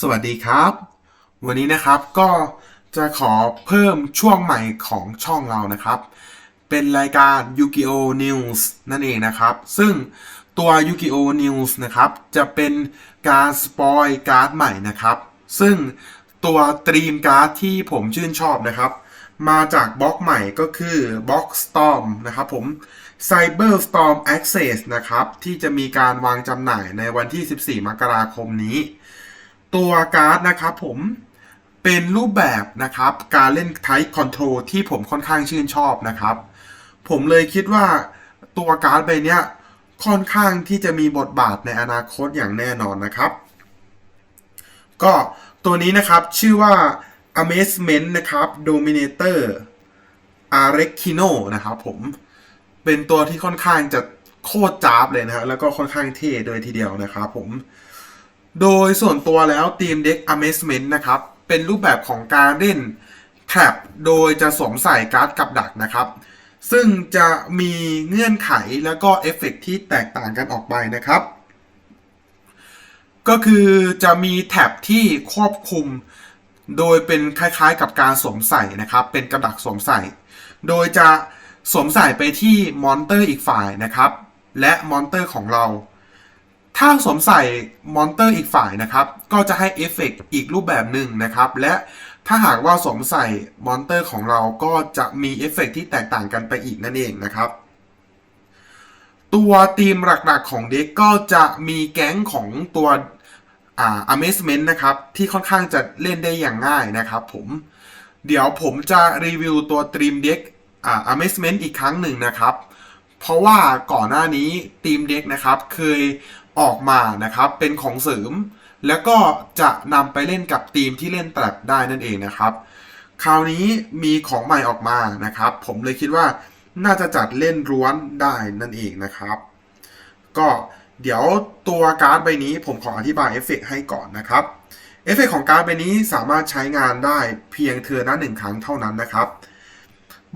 สวัสดีครับ วันนี้นะครับก็จะขอเพิ่มช่วงใหม่ของช่องเรานะครับ เป็นรายการ Yu-Gi-Oh! News นั่นเองนะครับ ซึ่งตัว Yu-Gi-Oh! News นะครับ จะเป็นการสปอยการ์ดใหม่นะครับ ซึ่งตัวตรีมการ์ดที่ผมชื่นชอบนะครับ มาจากบล็อกใหม่ก็คือบล็อก Storm นะครับผม Cyber Storm Access นะครับ ที่จะมีการวางจำหน่ายในวันที่ 14 มกราคมนี้ ตัวการ์ดนะครับผมเป็นรูปแบบนะครับการเล่นไทป์คอนโทรลที่ผมค่อนข้างชื่นชอบนะครับ ผมเลยคิดว่าตัวการ์ดใบนี้ค่อนข้างที่จะมีบทบาทในอนาคตอย่างแน่นอนนะครับ ก็ตัวนี้นะครับชื่อว่า Amazement นะครับ Dominator a r e k i n o นะครับผมเป็นตัวที่ค่อนข้างจะโคตรจ้าบเลยนะฮะแล้วก็ค่อนข้างเท่โดยทีเดียวนะครับผม โดยส่วนตัวแล้วทีมเด็ก Amazement นะครับ เป็นรูปแบบของการเล่น Trap โดยจะสวมใส่การ์ดกับดักนะครับ ซึ่งจะมีเงื่อนไขแล้วก็เอฟเฟกต์ที่แตกต่างกันออกไปนะครับ ก็คือจะมีแท็บที่ควบคุม โดยเป็นคล้ายๆ กับการสวมใส่นะครับ เป็นกระดักสวมใส่ โดยจะสวมใส่ไปที่มอนเตอร์อีกฝ่ายนะครับ และมอนเตอร์ของเรา ถ้าสวมใส่มอนเตอร์อีกฝ่ายนะครับ ก็จะให้เอฟเฟกต์อีกรูปแบบหนึ่งนะครับ และถ้าหากว่าสวมใส่มอนเตอร์ของเราก็จะมีเอฟเฟกต์ที่แตกต่างกันไปอีกนั่นเองนะครับ ตัวทีมหลักๆของเด็กก็จะมีแก๊งของตัวอ่า Amazement นะครับ ที่ค่อนข้างจะเล่นได้อย่างง่ายนะครับผม เดี๋ยวผมจะรีวิวตัวตรีมเด็กอ่า Amazement อีกครั้งหนึ่งนะครับ เพราะว่าก่อนหน้านี้ทีมเด็กนะครับเคย ออกมานะครับ เป็นของเสริม แล้วก็จะนำไปเล่นกับทีมที่เล่นแตรบได้นั่นเองนะครับ คราวนี้มีของใหม่ออกมานะครับ ผมเลยคิดว่าน่าจะจัดเล่นร้วนได้นั่นเองนะครับ ก็เดี๋ยวตัวการ์ดใบนี้ผมขออธิบายเอฟเฟกต์ให้ก่อนนะครับเอฟเฟกต์ของการ์ดใบนี้สามารถใช้งานได้เพียงเทือละหนึ่งครั้งเท่านั้นนะครับ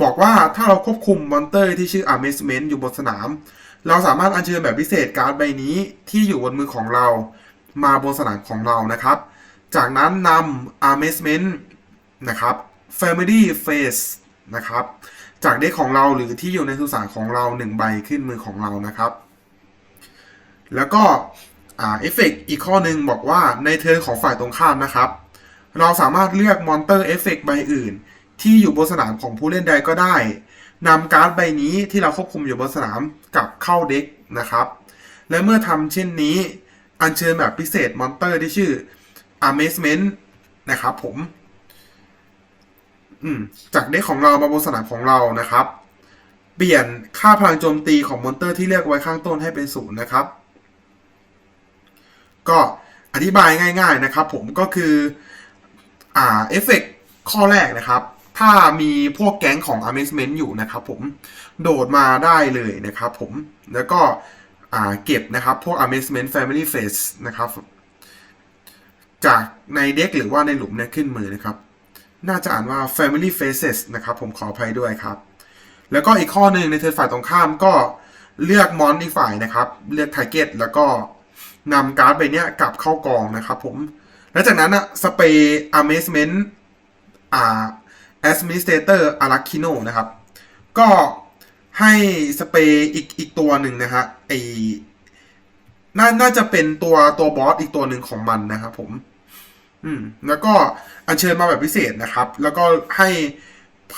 บอกว่าถ้าเราควบคุมมอนเตอร์ที่ชื่อ Amazement อยู่บนสนาม เราสามารถอัญเชิญแบบพิเศษการ์ดใบนี้ที่อยู่บนมือของเรา มาบนสนามของเรานะครับ จากนั้นนำ Amazement นะครับ Family Face นะครับ จากเด็กของเราหรือที่อยู่ในสุสานของเราหนึ่งใบขึ้นมือของเรานะครับ แล้วก็เอฟเฟกต์อีกข้อหนึ่งบอกว่าในเทิร์นของฝ่ายตรงข้ามนะครับ เราสามารถเลือกมอนเตอร์เอฟเฟกต์ใบอื่น ที่อยู่บนสนามของผู้เล่นใดก็ได้ นำการ์ดใบนี้ที่เราควบคุมอยู่บนสนามกลับเข้าเด็กนะครับ และเมื่อทำเช่นนี้ อัญเชิญแบบพิเศษมอนเตอร์ที่ชื่อ Amazement นะครับผมอืมจากเด็กของเรามาบนสนามของเรานะครับ เปลี่ยนค่าพลังโจมตีของมอนเตอร์ที่เรียกไว้ข้างต้นให้เป็นศูนย์นะครับ ก็อธิบายง่าย ๆนะครับ ผมก็คือ อ่าเอฟเฟกข้อแรกนะครับ ถ้ามีพวกแก๊งของ Amazement อยู่นะครับผมโดดมาได้เลยนะครับผมแล้วก็เก็บนะครับพวก Amazement Family Face นะครับ จากในเด็กหรือว่าในหลุมเนี่ยขึ้นมือนะครับ น่าจะอ่านว่า Family Faces นะครับผมขออภัยด้วยครับ แล้วก็อีกข้อหนึ่งในเทิร์นฝ่ายตรงข้ามก็เลือกมอนอีกฝ่ายนะครับ เลือกไทเก็ตแล้วก็นำการ์ดใบเนี้ยกลับเข้ากองนะครับผม แล้วจากนั้นอะสเปรย์ Amazement อ่า Administrator a r a k i n o นะครับ ก็ให้สเปรย์อีกอีกตัวหนึ่งนะฮะไอน่าน่าจะเป็นตัวตัวบอสอีกตัวหนึ่งของมันนะครับผม อืม แล้วก็อัญเชิญมาแบบพิเศษนะครับ แล้วก็ให้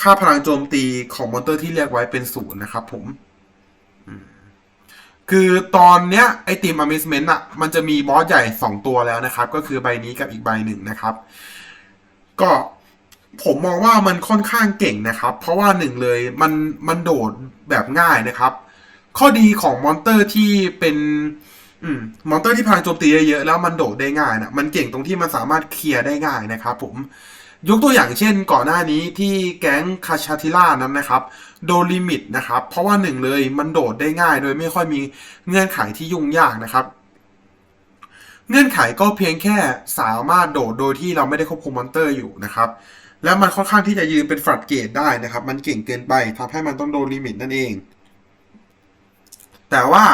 ค่าพลังโจมตีของมอนเตอร์ที่เรียกไว้เป็นศูนย์นะครับผม คือตอนเนี้ยไอทีม Amazement อะมันจะมีบอสใหญ่สองตัวแล้วนะครับ ก็คือใบนี้กับอีกใบหนึ่งนะครับ ก็ ผมมองว่ามันค่อนข้างเก่งนะครับ เพราะว่าหนึ่งเลยมันมันโดดแบบง่ายนะครับ ข้อดีของมอนเตอร์ที่เป็นอืมอนเตอร์ที่พลังโจมตีเยอะๆแล้วมันโดดได้ง่ายนะมันเก่งตรงที่มันสามารถเคลียร์ได้ง่ายนะครับ ผมยกตัวอย่างเช่นก่อนหน้านี้ที่แก๊งคาชาติล่านั้นนะครับ โดลิมิตนะครับ เพราะว่าหนึ่งเลยมันโดดได้ง่าย โดยไม่ค่อยมีเงื่อนไขที่ยุ่งยากนะครับ เงื่อนไขก็เพียงแค่สามารถโดดโดยที่เราไม่ได้ควบคุมมอนเตอร์อยู่นะครับ แล้วมันค่อนข้างที่จะยืนเป็นฟลัดเกตได้นะครับ มันเก่งเกินไปทำให้มันต้องโดนลิมิตนั่นเอง แต่ว่า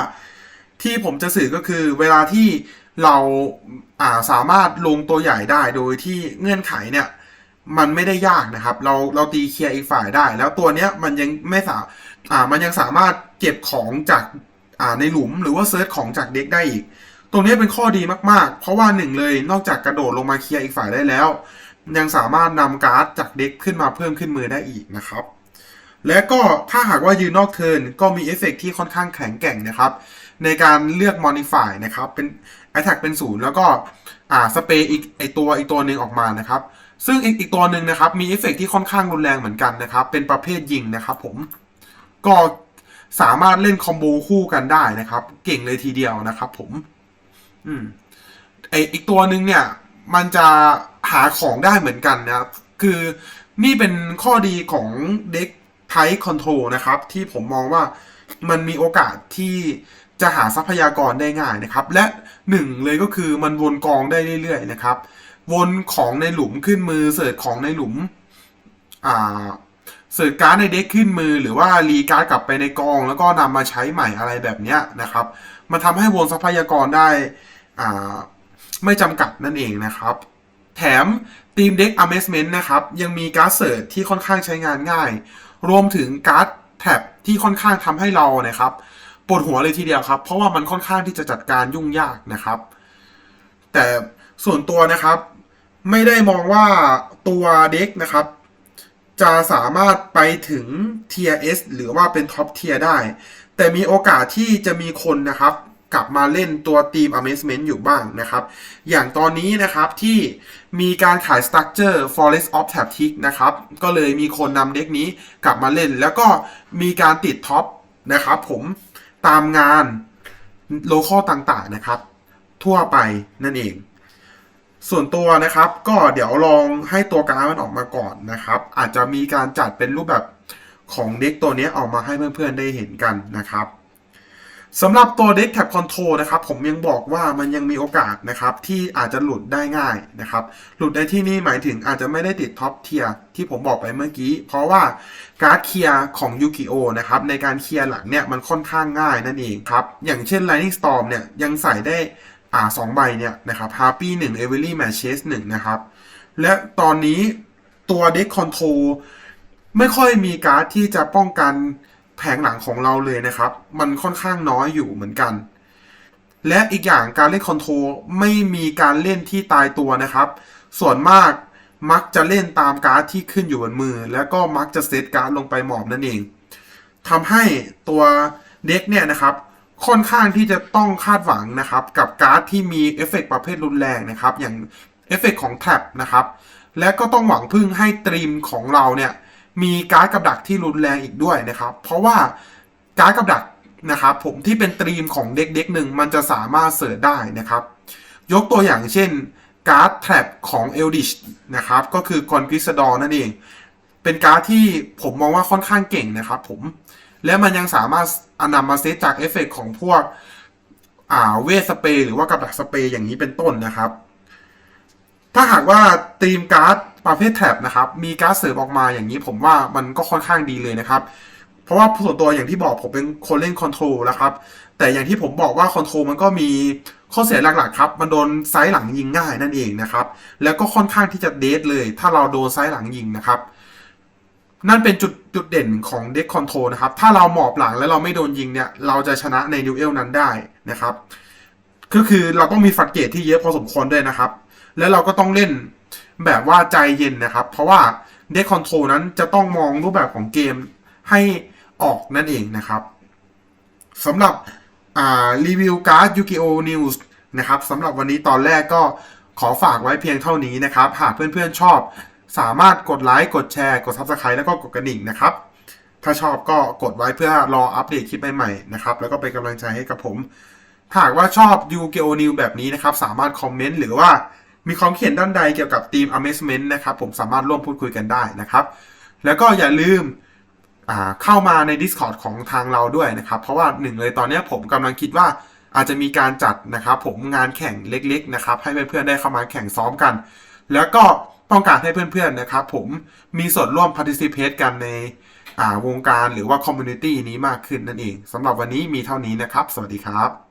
ที่ผมจะสื่อก็คือเวลาที่เราอ่าสามารถลงตัวใหญ่ได้โดยที่เงื่อนไขเนี่ยมันไม่ได้ยากนะครับ เราเราตีเคลียร์อีกฝ่ายได้ แล้วตัวเนี้ยมันยังไม่สาอ่ามันยังสามารถเก็บของจากอ่าในหลุมหรือว่าเซิร์ชของจากเด็กได้อีก ตรงนี้เป็นข้อดีมากๆ เพราะว่าหนึ่งเลยนอกจากกระโดดลงมาเคลียร์อีกฝ่ายได้แล้ว ยังสามารถนำการ์ดจากเด็กขึ้นมาเพิ่มขึ้นมือได้อีกนะครับ และก็ถ้าหากว่ายืนนอกเทิร์นก็มีเอฟเฟกต์ที่ค่อนข้างแข็งแกร่งนะครับ ในการเลือก modify นะครับ เป็น attack เป็นศูนย์แล้วก็อ่าสเปรย์อีกไอตัวอีกตัวหนึ่งออกมานะครับ ซึ่งอีกอีกตัวหนึ่งนะครับ มีเอฟเฟกต์ที่ค่อนข้างรุนแรงเหมือนกันนะครับ เป็นประเภทยิงนะครับ ผมก็สามารถเล่นคอมโบคู่กันได้นะครับ เก่งเลยทีเดียวนะครับ ผม อืมไออีกตัวหนึ่งเนี่ย มันจะ หาของได้เหมือนกันนะครับ คือนี่เป็นข้อดีของเด็กไทคอนโทรนะครับ ที่ผมมองว่ามันมีโอกาสที่จะหาทรัพยากรได้ง่ายนะครับ และหนึ่งเลยก็คือมันวนกองได้เรื่อยๆนะครับ วนของในหลุมขึ้นมือเสิร์ชของในหลุมอ่าเสิร์ชการ์ดในเด็กขึ้นมือ หรือว่ารีการ์ดกลับไปในกอง แล้วก็นำมาใช้ใหม่อะไรแบบนี้นะครับ มันทำให้วนทรัพยากรได้อ่าไม่จำกัดนั่นเองนะครับ แถมทีมเด็ก Amazement นะครับ ยังมีการ์ดเสิร์ชที่ค่อนข้างใช้งานง่าย รวมถึงการ์ดแท็บที่ค่อนข้างทำให้เรานะครับปวดหัวเลยทีเดียวครับ เพราะว่ามันค่อนข้างที่จะจัดการยุ่งยากนะครับ แต่ส่วนตัวนะครับ ไม่ได้มองว่าตัวเด็กนะครับ จะสามารถไปถึง Tier S หรือว่าเป็นท็อปเทียได้ แต่มีโอกาสที่จะมีคนนะครับ กลับมาเล่นตัวทีม Amazement อยู่บ้างนะครับ อย่างตอนนี้นะครับที่มีการขาย Structure Forest of t a p t i c นะครับ ก็เลยมีคนนำเด็กนี้กลับมาเล่น แล้วก็มีการติดท็อปนะครับผมตามงานโลคอลต่างๆนะครับ ทั่วไปนั่นเอง ส่วนตัวนะครับ ก็เดี๋ยวลองให้ตัวการ์ดมันออกมาก่อนนะครับ อาจจะมีการจัดเป็นรูปแบบของเด็กตัวนี้ออกมาให้เพื่อนๆได้เห็นกันนะครับ สำหรับตัวเด็กแท็บคอนโทรนะครับผมยังบอกว่ามันยังมีโอกาสนะครับที่อาจจะหลุดได้ง่ายนะครับหลุดในที่นี้หมายถึงอาจจะไม่ได้ติดท็อปเทียร์ที่ผมบอกไปเมื่อกี้ เพราะว่าการ์ดเคลียร์ของยูกิโอนะครับในการเคลียร์หลังเนี่ยมันค่อนข้างง่ายนั่นเองครับอย่างเช่น Lightning Storm เนี่ยยังใส่ได้อ่าสองใบเนี่ยนะครับ Happy 1 e v e r y Matches 1นะครับและตอนนี้ตัวเด็กคอนโทรไม่ค่อยมีการ์ดที่จะป้องกัน แผงหลังของเราเลยนะครับ มันค่อนข้างน้อยอยู่เหมือนกัน และอีกอย่างการเล่นคอนโทรไม่มีการเล่นที่ตายตัวนะครับ ส่วนมากมักจะเล่นตามการ์ดที่ขึ้นอยู่บนมือ แล้วก็มักจะเซตการ์ดลงไปหมอบนั่นเองทำให้ตัวเด็กเนี่ยนะครับค่อนข้างที่จะต้องคาดหวังนะครับ กับการ์ดที่มีเอฟเฟกต์ประเภทรุนแรงนะครับ อย่างเอฟเฟกต์ของแท็บนะครับ และก็ต้องหวังพึ่งให้ตรีมของเราเนี่ย มีการ์ดกับดักที่รุนแรงอีกด้วยนะครับ เพราะว่าการ์ดกับดักนะครับผมที่เป็นตรีมของเด็กเด็กหนึ่งมันจะสามารถเสิร์ชได้นะครับ ยกตัวอย่างเช่นการ์ดแทร็บของเอลดิชนะครับก็คือกอนกิสดอนั่นเอง เป็นการ์ดที่ผมมองว่าค่อนข้างเก่งนะครับผมและมันยังสามารถอนำมาเซตจากเอฟเฟกของพวกอ่าเวสเปย์หรือว่ากับดักสเปย์อย่างนี้เป็นต้นนะครับ ถ้าหากว่าตีมการ์ดประเภทแท็บนะครับ มีการ์ดเสริมออกมาอย่างนี้ผมว่ามันก็ค่อนข้างดีเลยนะครับ เพราะว่าส่วนตัวอย่างที่บอกผมเป็นคนเล่นคอนโทรลนะครับ แต่อย่างที่ผมบอกว่าคอนโทรลมันก็มีข้อเสียหลักๆครับ มันโดนไซส์หลังยิงง่ายนั่นเองนะครับ แล้วก็ค่อนข้างที่จะเดทเลย ถ้าเราโดนไซส์หลังยิงนะครับ นั่นเป็นจุดจุดเด่นของเด็กคอนโทรลนะครับ ถ้าเราหมอบหลังแล้วเราไม่โดนยิงเนี่ย เราจะชนะในดิวเอลนั้นได้นะครับ ก็คือเราต้องมีฟัดเกตที่เยอะพอสมควรด้วยนะครับ แล้วเราก็ต้องเล่นแบบว่าใจเย็นนะครับ เพราะว่าเด็กคอนโทรนั้นจะต้องมองรูปแบบของเกมให้ออกนั่นเองนะครับสำหรับรีวิวการ์ดยูกิโอนิวส์นะครับสำหรับวันนี้ตอนแรกก็ขอฝากไว้เพียงเท่านี้นะครับ หากเพื่อนๆชอบสามารถกดไลค์ กดแชร์ กด Subscribe แล้วก็กดกระดิ่งนะครับ ถ้าชอบก็กดไว้เพื่อรออัปเดตคลิปใหม่ๆนะครับ แล้วก็เป็นกำลังใจให้กับผม หากว่าชอบ u k o New แบบนี้นะครับ สามารถคอมเมนต์หรือว่า มีความเขียนด้านใดเกี่ยวกับทีม Amazement นะครับผมสามารถร่วมพูดคุยกันได้นะครับ แล้วก็อย่าลืมเข้ามาใน Discord ของทางเราด้วยนะครับ เพราะว่าหนึ่งเลยตอนนี้ผมกำลังคิดว่าอาจจะมีการจัดนะครับผมงานแข่งเล็กๆนะครับให้เพื่อนๆได้เข้ามาแข่งซ้อมกัน แล้วก็ต้องการให้เพื่อนๆนะครับผมมีส่วนร่วม participate กันในวงการหรือว่า community นี้มากขึ้นนั่นเองสำหรับวันนี้มีเท่านี้นะครับ สวัสดีครับ